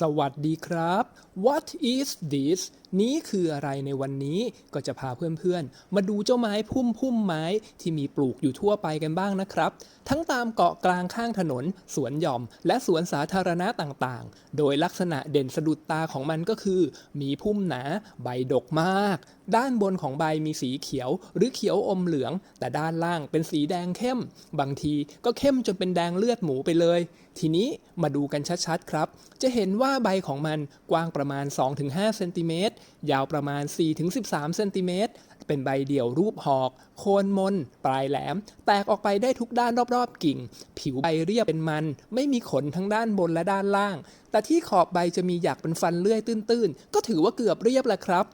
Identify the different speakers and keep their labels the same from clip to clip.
Speaker 1: สวัสดีครับ What is this นี้คืออะไรในวันนี้ก็จะพาเพื่อนๆ มาดูเจ้าไม้พุ่มพุ่มไม้ที่มีปลูกอยู่ทั่วไปกันบ้างนะครับ ทั้งตามเกาะกลางข้างถนน สวนหย่อม และสวนสาธารณะต่างๆ โดยลักษณะเด่นสะดุดตาของมันก็คือ มีพุ่มหนา ใบดกมาก ด้านบนของใบมีสีเขียว หรือเขียวอมเหลือง แต่ด้านล่างเป็นสีแดงเข้ม บางทีก็เข้มจนเป็นแดงเลือดหมูไปเลย ทีนี้มาดูกันชัดๆครับ จะเห็นว่าใบของมันกว้างประมาณ 2-5เซนติเมตรยาวประมาณ 4-13 เซนติเมตร เป็นใบเดี่ยวรูปหอก โคนมน ปลายแหลม แตกออกไปได้ทุกด้านรอบๆกิ่ง ผิวใบเรียบเป็นมัน ไม่มีขนทั้งด้านบนและด้านล่าง แต่ที่ขอบใบจะมีหยักเป็นฟันเลื่อยตื้นๆ ก็ถือว่าเกือบเรียบแหละครับ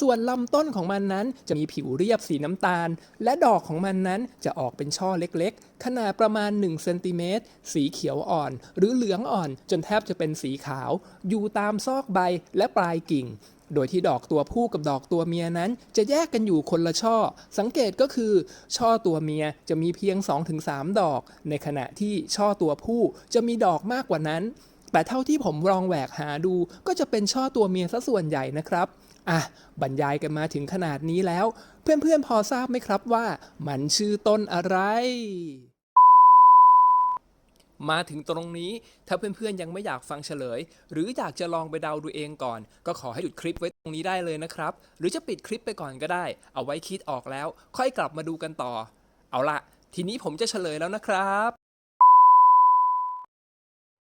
Speaker 1: ส่วนลำต้นของมันนั้นจะมีผิวเรียบสีน้ำตาล และดอกของมันนั้นจะออกเป็นช่อเล็กๆ ขนาดประมาณ1เซนติเมตรสีเขียวอ่อน หรือเหลืองอ่อน จนแทบจะเป็นสีขาว อยู่ตามซอกใบและปลายกิ่ง โดยที่ดอกตัวผู้กับดอกตัวเมียนั้น จะแยกกันอยู่คนละช่อ สังเกตก็คือ ช่อตัวเมียจะมีเพียง 2-3 ดอก ในขณะที่ช่อตัวผู้จะมีดอกมากกว่านั้น แต่เท่าที่ผมลองแหวกหาดู ก็จะเป็นช่อตัวเมียซะส่วนใหญ่นะครับอะบรรยายกันมาถึงขนาดนี้แล้ว เพื่อนๆพอทราบไหมครับว่า มันชื่อต้นอะไร มาถึงตรงนี้ถ้าเพื่อนๆยังไม่อยากฟังเฉลย หรืออยากจะลองไปเดาดูเองก่อน ก็ขอให้หยุดคลิปไว้ตรงนี้ได้เลยนะครับ หรือจะปิดคลิปไปก่อนก็ได้ เอาไว้คิดออกแล้ว ค่อยกลับมาดูกันต่อ เอาละทีนี้ผมจะเฉลยแล้วนะครับ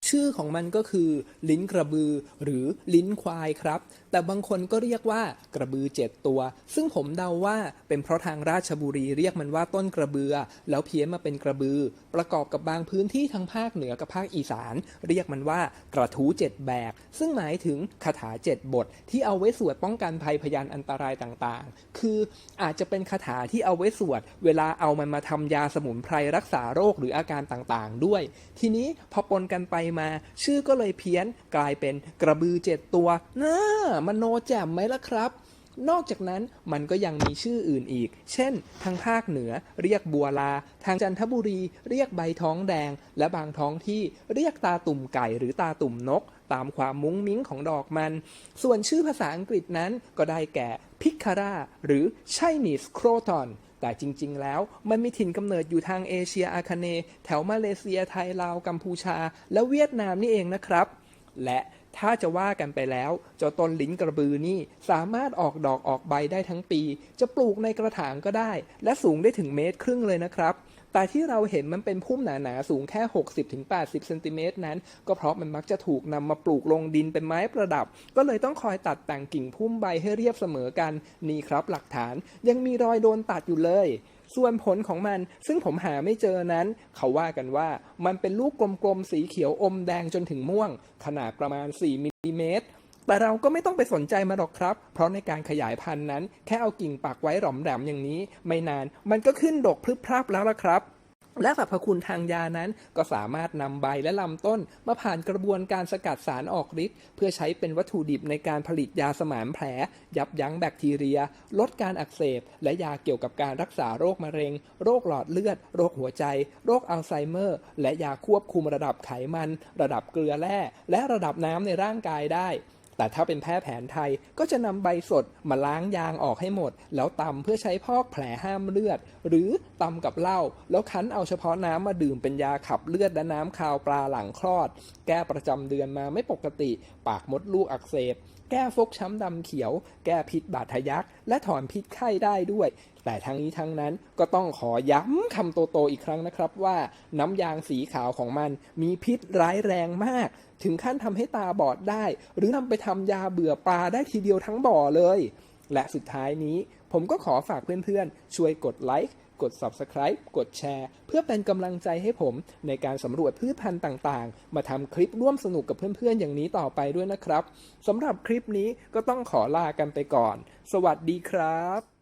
Speaker 1: ชื่อของมันก็คือลิ้นกระบือหรือลิ้นควายครับ แต่บางคนก็เรียกว่ากระบือเจ็ดตัว ซึ่งผมเดาว่าเป็นเพราะทางราชบุรีเรียกมันว่าต้นกระเบือ แล้วเพี้ยนมาเป็นกระบือ ประกอบกับบางพื้นที่ทางภาคเหนือกับภาคอีสาน เรียกมันว่ากระทู้เจ็ดแบก ซึ่งหมายถึงคาถาเจ็ดบท ที่เอาไว้สวดป้องกันภัยพยานอันตรายต่างๆ คืออาจจะเป็นคาถาที่เอาไว้สวด เวลาเอามันมาทำยาสมุนไพรรักษาโรคหรืออาการต่างๆ ด้วย ทีนี้พอปนกันไปมา ชื่อก็เลยเพี้ยนกลายเป็นกระบือเจ็ดตัวน่ามโนแจ่มไหมล่ะครับ นอกจากนั้นมันก็ยังมีชื่ออื่นอีก เช่น ทางภาคเหนือเรียกบัวลา ทางจันทบุรีเรียกใบท้องแดง และบางท้องที่เรียกตาตุ่มไก่หรือตาตุ่มนก ตามความมุ้งมิ้งของดอกมัน ส่วนชื่อภาษาอังกฤษนั้นก็ได้แก่พิคาราหรือ Chinese Croton แต่จริง ๆ แล้ว มันมีถิ่นกำเนิดอยู่ทางเอเชียอาคเนย์แถวมาเลเซียไทยลาวกัมพูชา และเวียดนามนี่เองนะครับ และถ้าจะว่ากันไปแล้ว เจ้าต้นลิ้นกระบือนี่สามารถออกดอกออกใบได้ทั้งปี จะปลูกในกระถางก็ได้ และสูงได้ถึงเมตรครึ่งเลยนะครับ แต่ที่เราเห็นมันเป็นพุ่มหนาๆ สูงแค่ 60-80เซนติเมตรนั้น ก็เพราะมันมักจะถูกนำมาปลูกลงดินเป็นไม้ประดับ ก็เลยต้องคอยตัดแต่งกิ่งพุ่มใบให้เรียบเสมอกัน นี่ครับหลักฐานยังมีรอยโดนตัดอยู่เลยส่วนผลของมันซึ่งผมหาไม่เจอนั้น เขาว่ากันว่ามันเป็นลูกกลมๆ สีเขียวอมแดงจนถึงม่วง ขนาดประมาณ 4มิลลิเมตร แต่เราก็ไม่ต้องไปสนใจมันหรอกครับ เพราะในการขยายพันธุ์นั้น แค่เอากิ่งปักไว้หล่อมแหลมอย่างนี้ ไม่นานมันก็ขึ้นดกพรึบพรับแล้วละครับและสรรพคุณทางยานั้นก็สามารถนำใบและลำต้น มาผ่านกระบวนการสกัดสารออกฤทธิ์เพื่อใช้เป็นวัตถุดิบในการผลิตยาสมานแผล ยับยั้งแบคทีเรีย ลดการอักเสบ และยาเกี่ยวกับการรักษาโรคมะเร็ง โรคหลอดเลือด โรคหัวใจ โรคอัลไซเมอร์ และยาควบคุมระดับไขมัน ระดับเกลือแร่และระดับน้ำในร่างกายได้ แต่ถ้าเป็นแพทย์แผนไทยก็จะนำใบสดมาล้างยางออกให้หมด แล้วตำเพื่อใช้พอกแผลห้ามเลือด หรือตำกับเหล้าแล้วคั้นเอาเฉพาะน้ำมาดื่มเป็นยาขับเลือดและน้ำคาวปลาหลังคลอด แก้ประจำเดือนมาไม่ปกติ ปากมดลูกอักเสบ แก้ฟกช้ำดำเขียว แก้พิษบาดทะยัก และถอนพิษไข้ได้ด้วย แต่ทั้งนี้ทั้งนั้นก็ต้องขอย้ำคำโตๆอีกครั้งนะครับว่า น้ำยางสีขาวของมันมีพิษร้ายแรงมาก ถึงขั้นทำให้ตาบอดได้ หรือนำไปทำยาเบื่อปลาได้ทีเดียวทั้งบ่อเลย และสุดท้ายนี้ผมก็ขอฝากเพื่อนๆ ช่วยกดไลค์ กด Subscribe กดแชร์ เพื่อเป็นกำลังใจให้ผมในการสำรวจพืชพันธุ์ต่างๆ มาทำคลิปร่วมสนุกกับเพื่อนๆ อย่างนี้ต่อไปด้วยนะครับสำหรับคลิปนี้ก็ต้องขอลากันไปก่อน สวัสดีครับ